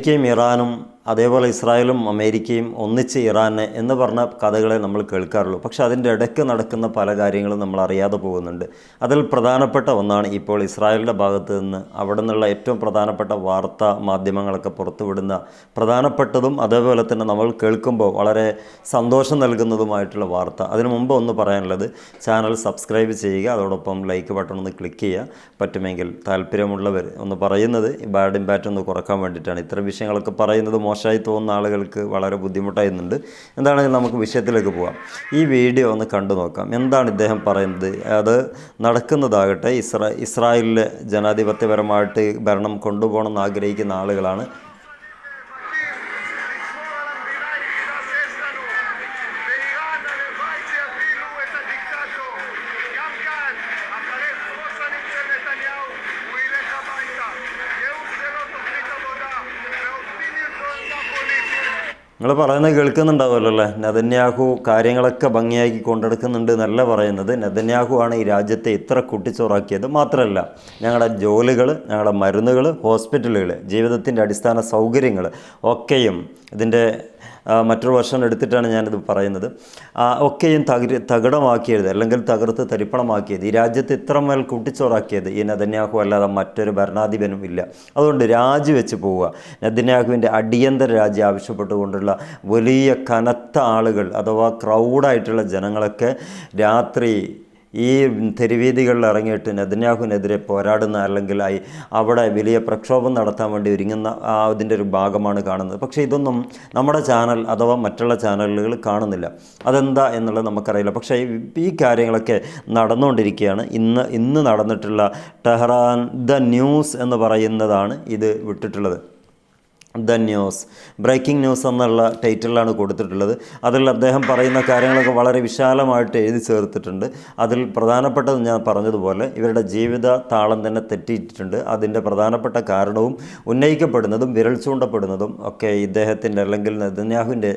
അമേരിക്കയും ഇറാനും അതേപോലെ ഇസ്രായേലും അമേരിക്കയും ഒന്നിച്ച് ഇറാന് എന്ന് പറഞ്ഞ കഥകളെ നമ്മൾ കേൾക്കാറുള്ളൂ. പക്ഷേ അതിന്റെ ഇടയ്ക്ക് നടക്കുന്ന പല കാര്യങ്ങളും നമ്മൾ അറിയാതെ പോകുന്നുണ്ട്. അതിൽ പ്രധാനപ്പെട്ട ഒന്നാണ് ഇപ്പോൾ ഇസ്രായേലിന്റെ ഭാഗത്ത് നിന്ന് അവിടെ നിന്നുള്ള ഏറ്റവും പ്രധാനപ്പെട്ട വാർത്താ മാധ്യമങ്ങളൊക്കെ പുറത്തുവിടുന്ന പ്രധാനപ്പെട്ടതും അതേപോലെ തന്നെ നമ്മൾ കേൾക്കുമ്പോൾ വളരെ സന്തോഷം നൽകുന്നതുമായിട്ടുള്ള വാർത്ത. അതിനു മുമ്പ് ഒന്ന് പറയാനുള്ളത് ചാനൽ സബ്സ്ക്രൈബ് ചെയ്യുക അതോടൊപ്പം ലൈക്ക് ബട്ടൺ ഒന്ന് ക്ലിക്ക് ചെയ്യുക. പറ്റുമെങ്കിൽ താല്പര്യമുള്ളവർ ഒന്ന് പറയുന്നത് ബാഡ് ഇമ്പാക്റ്റ് ഒന്ന് കുറയ്ക്കാൻ വേണ്ടിയിട്ടാണ്. ഇത്തരം വിഷയങ്ങളൊക്കെ പറയുന്നത് മോശമായി തോന്നുന്ന ആളുകൾക്ക് വളരെ ബുദ്ധിമുട്ടായിരുന്നുണ്ട് എന്താണെങ്കിലും നമുക്ക് വിഷയത്തിലേക്ക് പോകാം ഈ വീഡിയോ ഒന്ന് കണ്ടു നോക്കാം. എന്താണ് ഇദ്ദേഹം പറയുന്നത്? അത് നടക്കുന്നതാകട്ടെ ഇസ്രാ ഇസ്രായേലിലെ ജനാധിപത്യപരമായിട്ട് ഭരണം കൊണ്ടുപോകണം എന്ന് ആഗ്രഹിക്കുന്ന ആളുകളാണ് നിങ്ങൾ പറയുന്നത് കേൾക്കുന്നുണ്ടാവുമല്ലോ അല്ലേ? നെതന്യാഹു കാര്യങ്ങളൊക്കെ ഭംഗിയാക്കി കൊണ്ടെടുക്കുന്നുണ്ട് എന്നല്ല പറയുന്നത്. നദന്യാഹു ആണ് ഈ രാജ്യത്തെ ഇത്ര കുട്ടിച്ചോറാക്കിയത് മാത്രമല്ല ഞങ്ങളുടെ ജോലികൾ ഞങ്ങളുടെ മരുന്നുകൾ ഹോസ്പിറ്റലുകൾ ജീവിതത്തിന്റെ അടിസ്ഥാന സൗകര്യങ്ങൾ ഒക്കെയും ഇതിന്റെ മറ്റൊരു വർഷം എടുത്തിട്ടാണ് ഞാനിത് പറയുന്നത്. ഒക്കെയും തകരി തകിടമാക്കിയത് അല്ലെങ്കിൽ തകർത്ത് തരിപ്പണമാക്കിയത് ഈ രാജ്യത്ത് ഇത്രമേൽ കൂട്ടിച്ചോറാക്കിയത് ഈ നദന്യാഹു അല്ലാതെ മറ്റൊരു ഭരണാധിപനും ഇല്ല. അതുകൊണ്ട് രാജിവെച്ച് പോവുക. നെതന്യാഹുവിന്റെ അടിയന്തര രാജി ആവശ്യപ്പെട്ടുകൊണ്ടുള്ള വലിയ കനത്ത ആളുകൾ അഥവാ ക്രൗഡായിട്ടുള്ള ജനങ്ങളൊക്കെ രാത്രി ഈ തെരുവീതികളിൽ ഇറങ്ങിയിട്ട് നെതന്യാഹുവിനെതിരെ പോരാടുന്ന അല്ലെങ്കിൽ അവിടെ വലിയ പ്രക്ഷോഭം നടത്താൻ വേണ്ടി ഒരുങ്ങുന്ന അതിന്റെ ഒരു ഭാഗമാണ് കാണുന്നത്. പക്ഷേ ഇതൊന്നും നമ്മുടെ ചാനൽ അഥവാ മറ്റുള്ള ചാനലുകൾ കാണുന്നില്ല. അതെന്താ എന്നുള്ളത് നമുക്കറിയില്ല. പക്ഷേ ഈ കാര്യങ്ങളൊക്കെ നടന്നുകൊണ്ടിരിക്കുകയാണ്. ഇന്ന് ഇന്ന് നടന്നിട്ടുള്ള ടെഹ്റാൻ ദ ന്യൂസ് എന്ന് പറയുന്നതാണ് ഇത് വിട്ടിട്ടുള്ളത്. ദ ന്യൂസ് ബ്രേക്കിംഗ് ന്യൂസ് എന്നുള്ള ടൈറ്റിലാണ് കൊടുത്തിട്ടുള്ളത്. അതിൽ അദ്ദേഹം പറയുന്ന കാര്യങ്ങളൊക്കെ വളരെ വിശാലമായിട്ട് എഴുതി ചേർത്തിട്ടുണ്ട്. അതിൽ പ്രധാനപ്പെട്ടത് ഞാൻ പറഞ്ഞതുപോലെ ഇവരുടെ ജീവിത താളം തന്നെ തെറ്റിയിട്ടുണ്ട്. അതിന്റെ പ്രധാനപ്പെട്ട കാരണവും ഉന്നയിക്കപ്പെടുന്നതും വിരൽ ചൂണ്ടപ്പെടുന്നതും ഒക്കെ ഇദ്ദേഹത്തിന്റെ അല്ലെങ്കിൽ നെതന്യാഹുവിന്റെ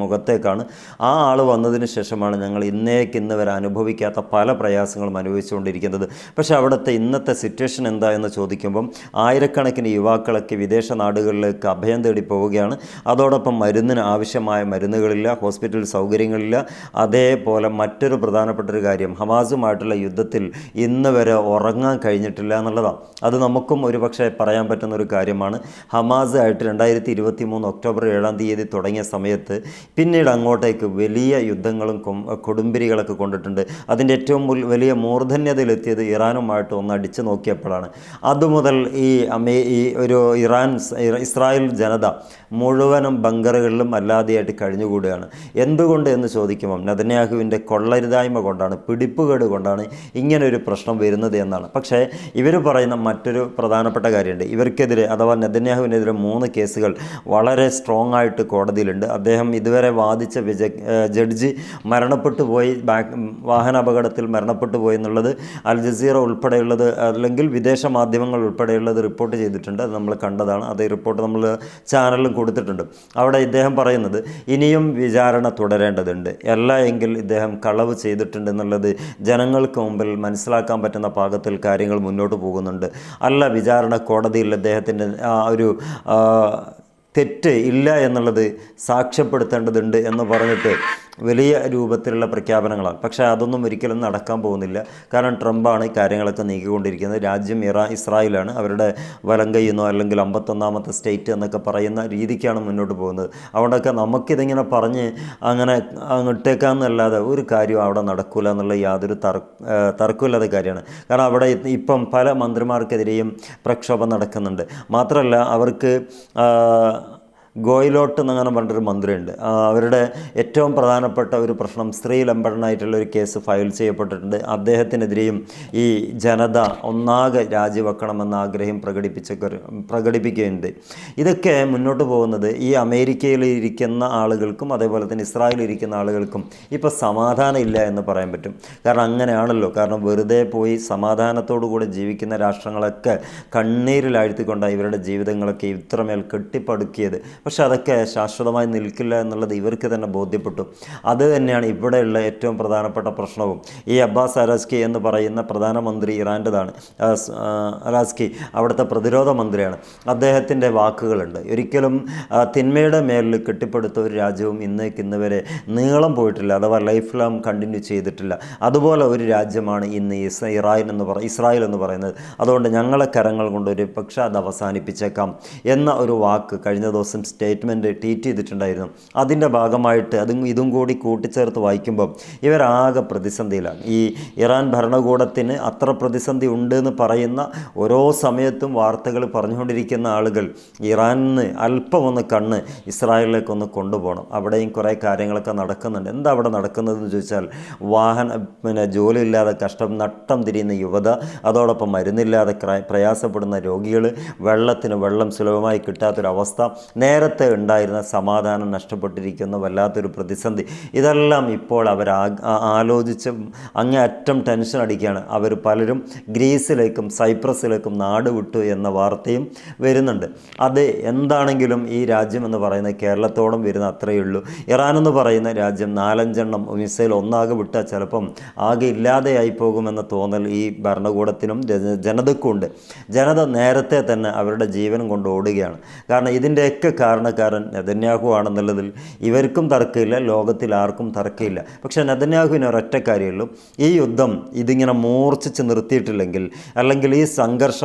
മുഖത്തേക്കാണ്. ആ ആൾ വന്നതിന് ശേഷമാണ് ഞങ്ങൾ ഇന്നേക്ക് ഇന്ന് വരെ അനുഭവിക്കാത്ത പല പ്രയാസങ്ങളും അനുഭവിച്ചുകൊണ്ടിരിക്കുന്നത്. പക്ഷേ അവിടുത്തെ ഇന്നത്തെ സിറ്റുവേഷൻ എന്താ എന്ന് ചോദിക്കുമ്പം ആയിരക്കണക്കിന് യുവാക്കളൊക്കെ വിദേശ നാടുകളിലേക്ക് അഭയം തേടി പോവുകയാണ്. അതോടൊപ്പം മരുന്നിന് ആവശ്യമായ മരുന്നുകളില്ല ഹോസ്പിറ്റൽ സൗകര്യങ്ങളില്ല. അതേപോലെ മറ്റൊരു പ്രധാനപ്പെട്ട ഒരു കാര്യം ഹമാസുമായിട്ടുള്ള യുദ്ധത്തിൽ ഇന്ന് വരെ ഉറങ്ങാൻ കഴിഞ്ഞിട്ടില്ല എന്നുള്ളതാണ് അത് നമുക്കും ഒരുപക്ഷെ പറയാൻ പറ്റുന്ന ഒരു കാര്യമാണ്. ഹമാസ് ആയിട്ട് രണ്ടായിരത്തി ഇരുപത്തി മൂന്ന് ഒക്ടോബർ ഏഴാം തീയതി തുടങ്ങിയ സമയത്ത് പിന്നീട് അങ്ങോട്ടേക്ക് വലിയ യുദ്ധങ്ങളും കൊടുമ്പിരികളൊക്കെ കൊണ്ടിട്ടുണ്ട്. അതിന്റെ ഏറ്റവും വലിയ മൂർധന്യതയിലെത്തിയത് ഇറാനുമായിട്ട് ഒന്ന് അടിച്ചു നോക്കിയപ്പോഴാണ്. അതുമുതൽ ഈ അമേ ഈ ഒരു ഇറാൻ ഇസ്രായേൽ ജനത മുഴുവനും ബങ്കറുകളിലും അല്ലാതെയായിട്ട് കഴിഞ്ഞുകൂടുകയാണ്. എന്തുകൊണ്ട് എന്ന് ചോദിക്കുമ്പം നദന്യാഹുവിന്റെ കൊള്ളരുതായ്മ കൊണ്ടാണ് പിടിപ്പുകേട് കൊണ്ടാണ് ഇങ്ങനെ ഒരു പ്രശ്നം വരുന്നത് എന്നാണ്. പക്ഷേ ഇവർ പറയുന്ന മറ്റൊരു പ്രധാനപ്പെട്ട കാര്യമുണ്ട്. ഇവർക്കെതിരെ അഥവാ നദന്യാഹുവിനെതിരെ മൂന്ന് കേസുകൾ വളരെ സ്ട്രോങ് ആയിട്ട് കോടതിയിലുണ്ട്. അദ്ദേഹം ഇതുവരെ വാദിച്ച വിജ ജഡ്ജി മരണപ്പെട്ടു പോയി വാഹനാപകടത്തിൽ മരണപ്പെട്ടു പോയി എന്നുള്ളത് അൽ ജസീറ ഉൾപ്പെടെയുള്ളത് അല്ലെങ്കിൽ വിദേശ മാധ്യമങ്ങൾ ഉൾപ്പെടെയുള്ളത് റിപ്പോർട്ട് ചെയ്തിട്ടുണ്ട്. അത് നമ്മൾ കണ്ടതാണ്. അത് റിപ്പോർട്ട് നമ്മൾ ചാനലിലും കൊടുത്തിട്ടുണ്ട്. അവിടെ ഇദ്ദേഹം പറയുന്നത് ഇനിയും വിചാരണ തുടരേണ്ടതുണ്ട്. അല്ല എങ്കിൽ ഇദ്ദേഹം കളവ് ചെയ്തിട്ടുണ്ട് എന്നുള്ളത് ജനങ്ങൾക്ക് മുമ്പിൽ മനസ്സിലാക്കാൻ പറ്റുന്ന പാകത്തിൽ കാര്യങ്ങൾ മുന്നോട്ട് പോകുന്നുണ്ട്. അല്ല വിചാരണ കോടതിയിൽ അദ്ദേഹത്തിന്റെ ഒരു തെറ്റ് ഇല്ല എന്നുള്ളത് സാക്ഷ്യപ്പെടുത്തേണ്ടതുണ്ട് എന്ന് പറഞ്ഞിട്ട് വലിയ രൂപത്തിലുള്ള പ്രഖ്യാപനങ്ങളാണ്. പക്ഷേ അതൊന്നും ഒരിക്കലും നടക്കാൻ പോകുന്നില്ല. കാരണം ട്രംപാണ് ഈ കാര്യങ്ങളൊക്കെ നീക്കിക്കൊണ്ടിരിക്കുന്നത്. രാജ്യം ഇറാ ഇസ്രായേലാണ്. അവരുടെ വലം കയ്യുന്നോ അല്ലെങ്കിൽ അമ്പത്തൊന്നാമത്തെ സ്റ്റേറ്റ് എന്നൊക്കെ പറയുന്ന രീതിക്കാണ് മുന്നോട്ട് പോകുന്നത്. അതുകൊണ്ടൊക്കെ നമുക്കിതിങ്ങനെ പറഞ്ഞ് അങ്ങനെ അങ്ങോട്ടേക്കാന്നല്ലാതെ ഒരു കാര്യവും അവിടെ നടക്കില്ല എന്നുള്ള യാതൊരു തർ തർക്കമില്ലാത്ത കാര്യമാണ്. കാരണം അവിടെ ഇപ്പം പല മന്ത്രിമാർക്കെതിരെയും പ്രക്ഷോഭം നടക്കുന്നുണ്ട്. മാത്രമല്ല അവർക്ക് ഗോയിലോട്ട് എന്നങ്ങനെ പറഞ്ഞിട്ടൊരു മന്ത്രിയുണ്ട്. അവരുടെ ഏറ്റവും പ്രധാനപ്പെട്ട ഒരു പ്രശ്നം സ്ത്രീ ലംബടനായിട്ടുള്ള ഒരു കേസ് ഫയൽ ചെയ്യപ്പെട്ടിട്ടുണ്ട്. അദ്ദേഹത്തിനെതിരെയും ഈ ജനത ഒന്നാകെ രാജിവെക്കണമെന്ന ആഗ്രഹം പ്രകടിപ്പിച്ച പ്രകടിപ്പിക്കുകയുണ്ട്. ഇതൊക്കെ മുന്നോട്ട് പോകുന്നത് ഈ അമേരിക്കയിൽ ഇരിക്കുന്ന ആളുകൾക്കും അതേപോലെ തന്നെ ഇസ്രായേലിൽ ഇരിക്കുന്ന ആളുകൾക്കും ഇപ്പോൾ സമാധാനം ഇല്ല എന്ന് പറയാൻ പറ്റും. കാരണം അങ്ങനെയാണല്ലോ. കാരണം വെറുതെ പോയി സമാധാനത്തോടു കൂടി ജീവിക്കുന്ന രാഷ്ട്രങ്ങളൊക്കെ കണ്ണീരിലാഴ്ത്തിക്കൊണ്ടാണ് ഇവരുടെ ജീവിതങ്ങളൊക്കെ ഇത്രമേൽ കെട്ടിപ്പടുക്കിയത്. പക്ഷെ അതൊക്കെ ശാശ്വതമായി നിൽക്കില്ല എന്നുള്ളത് ഇവർക്ക് തന്നെ ബോധ്യപ്പെട്ടു. അത് തന്നെയാണ് ഇവിടെയുള്ള ഏറ്റവും പ്രധാനപ്പെട്ട പ്രശ്നവും. ഈ അബ്ബാസ് അരാസ്കി എന്ന് പറയുന്ന പ്രധാനമന്ത്രി ഇറാന്റെതാണ്. അരാസ്കി അവിടുത്തെ പ്രതിരോധ മന്ത്രിയാണ്. അദ്ദേഹത്തിന്റെ വാക്കുകളുണ്ട്. ഒരിക്കലും തിന്മയുടെ മേലിൽ കെട്ടിപ്പടുത്ത ഒരു രാജ്യവും ഇന്നേക്ക് ഇന്ന് വരെ നീളം പോയിട്ടില്ല അഥവാ ലൈഫ് ലോങ് കണ്ടിന്യൂ ചെയ്തിട്ടില്ല. അതുപോലെ ഒരു രാജ്യമാണ് ഇന്ന് ഇസ് ഇറാൻ എന്ന് പറ ഇസ്രായേൽ എന്ന് പറയുന്നത്. അതുകൊണ്ട് ഞങ്ങളെ കരങ്ങൾ കൊണ്ട് ഒരു പക്ഷേ അത് അവസാനിപ്പിച്ചേക്കാം എന്ന ഒരു വാക്ക് കഴിഞ്ഞ ദിവസം സ്റ്റേറ്റ്മെന്റ് ട്വീറ്റ് ചെയ്തിട്ടുണ്ടായിരുന്നു. അതിന്റെ ഭാഗമായിട്ട് അതും ഇതും കൂടി കൂട്ടിച്ചേർത്ത് വായിക്കുമ്പോൾ ഇവരാകെ പ്രതിസന്ധിയിലാണ്. ഈ ഇറാൻ ഭരണകൂടത്തിന് അത്ര പ്രതിസന്ധി ഉണ്ട് എന്ന് പറയുന്ന ഓരോ സമയത്തും വാർത്തകൾ പറഞ്ഞുകൊണ്ടിരിക്കുന്ന ആളുകൾ ഇറാനിന്ന് അല്പമൊന്ന് കണ്ണ് ഇസ്രായേലിലേക്ക് ഒന്ന് കൊണ്ടുപോകണം. അവിടെയും കുറേ കാര്യങ്ങളൊക്കെ നടക്കുന്നുണ്ട്. എന്താ അവിടെ നടക്കുന്നതെന്ന് ചോദിച്ചാൽ വാഹന പിന്നെ ജോലിയില്ലാതെ കഷ്ടം നട്ടം തിരിയുന്ന യുവത അതോടൊപ്പം മരുന്നില്ലാതെ പ്രയാസപ്പെടുന്ന രോഗികൾ വെള്ളത്തിന് വെള്ളം സുലഭമായി കിട്ടാത്തൊരവസ്ഥ നേരത്തെ ഉണ്ടായിരുന്ന സമാധാനം നഷ്ടപ്പെട്ടിരിക്കുന്ന വല്ലാത്തൊരു പ്രതിസന്ധി. ഇതെല്ലാം ഇപ്പോൾ അവർ ആലോചിച്ച് അങ്ങേയറ്റം ടെൻഷൻ അടിക്കുകയാണ്. അവർ പലരും ഗ്രീസിലേക്കും സൈപ്രസിലേക്കും നാട് വിട്ടു എന്ന വാർത്തയും വരുന്നുണ്ട്. അത് എന്താണെങ്കിലും ഈ രാജ്യം എന്ന് പറയുന്നത് കേരളത്തോളം വരുന്ന അത്രയേ ഉള്ളൂ. ഇറാൻ എന്ന് പറയുന്ന രാജ്യം നാലഞ്ചെണ്ണം മിസൈൽ ഒന്നാകെ വിട്ടാൽ ചിലപ്പം ആകെ ഇല്ലാതെയായി പോകുമെന്ന തോന്നൽ ഈ ഭരണകൂടത്തിനും ജന- ജനതയ്ക്കും ഉണ്ട് ജനത നേരത്തെ തന്നെ അവരുടെ ജീവനും കൊണ്ട് ഓടുകയാണ്. കാരണം ഇതിന്റെയൊക്കെ കാരണക്കാരൻ നെതന്യാഹു ആണെന്നുള്ളതിൽ ഇവർക്കും തർക്കമില്ല ലോകത്തിൽ ആർക്കും തർക്കമില്ല. പക്ഷേ നെതന്യാഹുവിന് ഒരൊറ്റ കാര്യമുള്ളൂ. ഈ യുദ്ധം ഇതിങ്ങനെ മൂർച്ഛിച്ച് നിർത്തിയിട്ടില്ലെങ്കിൽ അല്ലെങ്കിൽ ഈ സംഘർഷ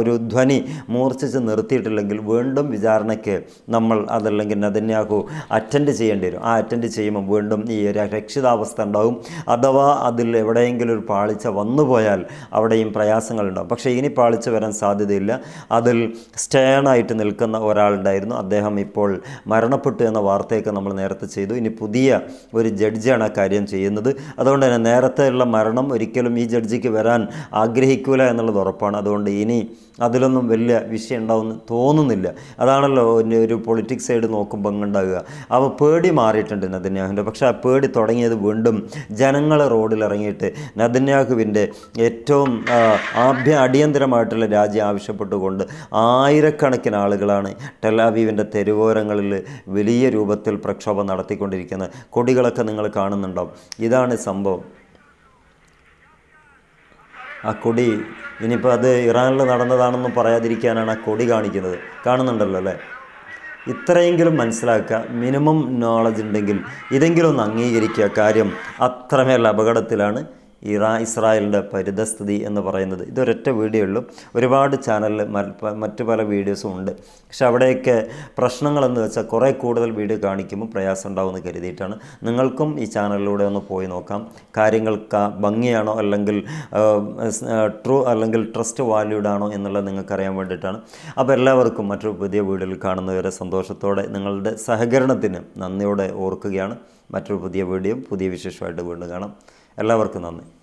ഒരു ധ്വനി മൂർച്ഛിച്ച് നിർത്തിയിട്ടില്ലെങ്കിൽ വീണ്ടും വിചാരണയ്ക്ക് നമ്മൾ അതല്ലെങ്കിൽ നെതന്യാഹു അറ്റൻഡ് ചെയ്യേണ്ടി വരും. ആ അറ്റൻഡ് ചെയ്യുമ്പോൾ വീണ്ടും ഈ രക്ഷിതാവസ്ഥ ഉണ്ടാവും. അഥവാ അതിൽ എവിടെയെങ്കിലും ഒരു പാളിച്ച വന്നുപോയാൽ അവിടെയും പ്രയാസങ്ങളുണ്ടാവും. പക്ഷേ ഇനി പാളിച്ച വരാൻ സാധ്യതയില്ല. അതിൽ സ്റ്റേണായിട്ട് നിൽക്കുന്ന ഒരാളുണ്ടായിരുന്നു അദ്ദേഹം ഇപ്പോൾ മരണപ്പെട്ടു എന്ന വാർത്തയൊക്കെ നമ്മൾ നേരത്തെ ചെയ്തു. ഇനി പുതിയ ഒരു ജഡ്ജിയാണ് ആ കാര്യം ചെയ്യുന്നത്. അതുകൊണ്ട് തന്നെ നേരത്തെയുള്ള മരണം ഒരിക്കലും ഈ ജഡ്ജിക്ക് വരാൻ ആഗ്രഹിക്കില്ല എന്നുള്ളത് ഉറപ്പാണ്. അതുകൊണ്ട് ഇനി അതിലൊന്നും വലിയ വിഷയം ഉണ്ടാവുമെന്ന് തോന്നുന്നില്ല. അതാണല്ലോ ഒരു- പൊളിറ്റിക്സ് സൈഡ് നോക്കുമ്പോൾ ഉണ്ടാകുക അവ പേടി മാറിയിട്ടുണ്ട് നദന്യാഹുവിന്റെ. പക്ഷേ ആ പേടി തുടങ്ങിയത് വീണ്ടും ജനങ്ങൾ റോഡിൽ ഇറങ്ങിയിട്ട് നദന്യാഹുവിന്റെ ഏറ്റവും ആഭ്യ അടിയന്തരമായിട്ടുള്ള രാജ്യം ആവശ്യപ്പെട്ടുകൊണ്ട് ആയിരക്കണക്കിന് ആളുകളാണ് ടെലാവീവിന്റെ തെരുവോരങ്ങളിൽ വലിയ രൂപത്തിൽ പ്രക്ഷോഭം നടത്തിക്കൊണ്ടിരിക്കുന്നത് കൊടികളൊക്കെ നിങ്ങൾ കാണുന്നുണ്ടോ? ഇതാണ് സംഭവം. ആ കൊടി ഇനിയിപ്പോൾ അത് ഇറാനിൽ നടന്നതാണെന്ന് പറയാതിരിക്കാനാണ് ആ കൊടി കാണിക്കുന്നത്. കാണുന്നുണ്ടല്ലോ അല്ലേ? ഇത്രയെങ്കിലും മനസ്സിലാക്കുക മിനിമം നോളജ് ഉണ്ടെങ്കിൽ ഇതെങ്കിലും ഒന്ന് അംഗീകരിക്കുക. കാര്യം അത്രമേൽ അപകടത്തിലാണ് ഇറാ ഇസ്രായേലിന്റെ പരിതസ്ഥിതി എന്ന് പറയുന്നത് ഇതൊരൊറ്റ വീഡിയോ ഉള്ളൂ. ഒരുപാട് ചാനലിൽ മറ്റ് പല വീഡിയോസും ഉണ്ട്. പക്ഷെ അവിടെയൊക്കെ പ്രശ്നങ്ങളെന്ന് വെച്ചാൽ കുറേ കൂടുതൽ വീഡിയോ കാണിക്കുമ്പോൾ പ്രയാസം ഉണ്ടാവുമെന്ന് കരുതിയിട്ടാണ്. നിങ്ങൾക്കും ഈ ചാനലിലൂടെ ഒന്ന് പോയി നോക്കാം. കാര്യങ്ങൾ ഭംഗിയാണോ അല്ലെങ്കിൽ ട്രൂ അല്ലെങ്കിൽ ട്രസ്റ്റ് വാല്യൂഡ് ആണോ എന്നുള്ളത് നിങ്ങൾക്കറിയാൻ വേണ്ടിയിട്ടാണ്. അപ്പോൾ എല്ലാവർക്കും മറ്റൊരു പുതിയ വീഡിയോയിൽ കാണുന്നവരെ സന്തോഷത്തോടെ നിങ്ങളുടെ സഹകരണത്തിന് നന്ദിയോടെ ഓർക്കുകയാണ്. മറ്റൊരു പുതിയ വീഡിയോ പുതിയ വിശേഷമായിട്ട് വീണ്ടും കാണാം. എല്ലാവർക്കും നന്ദി.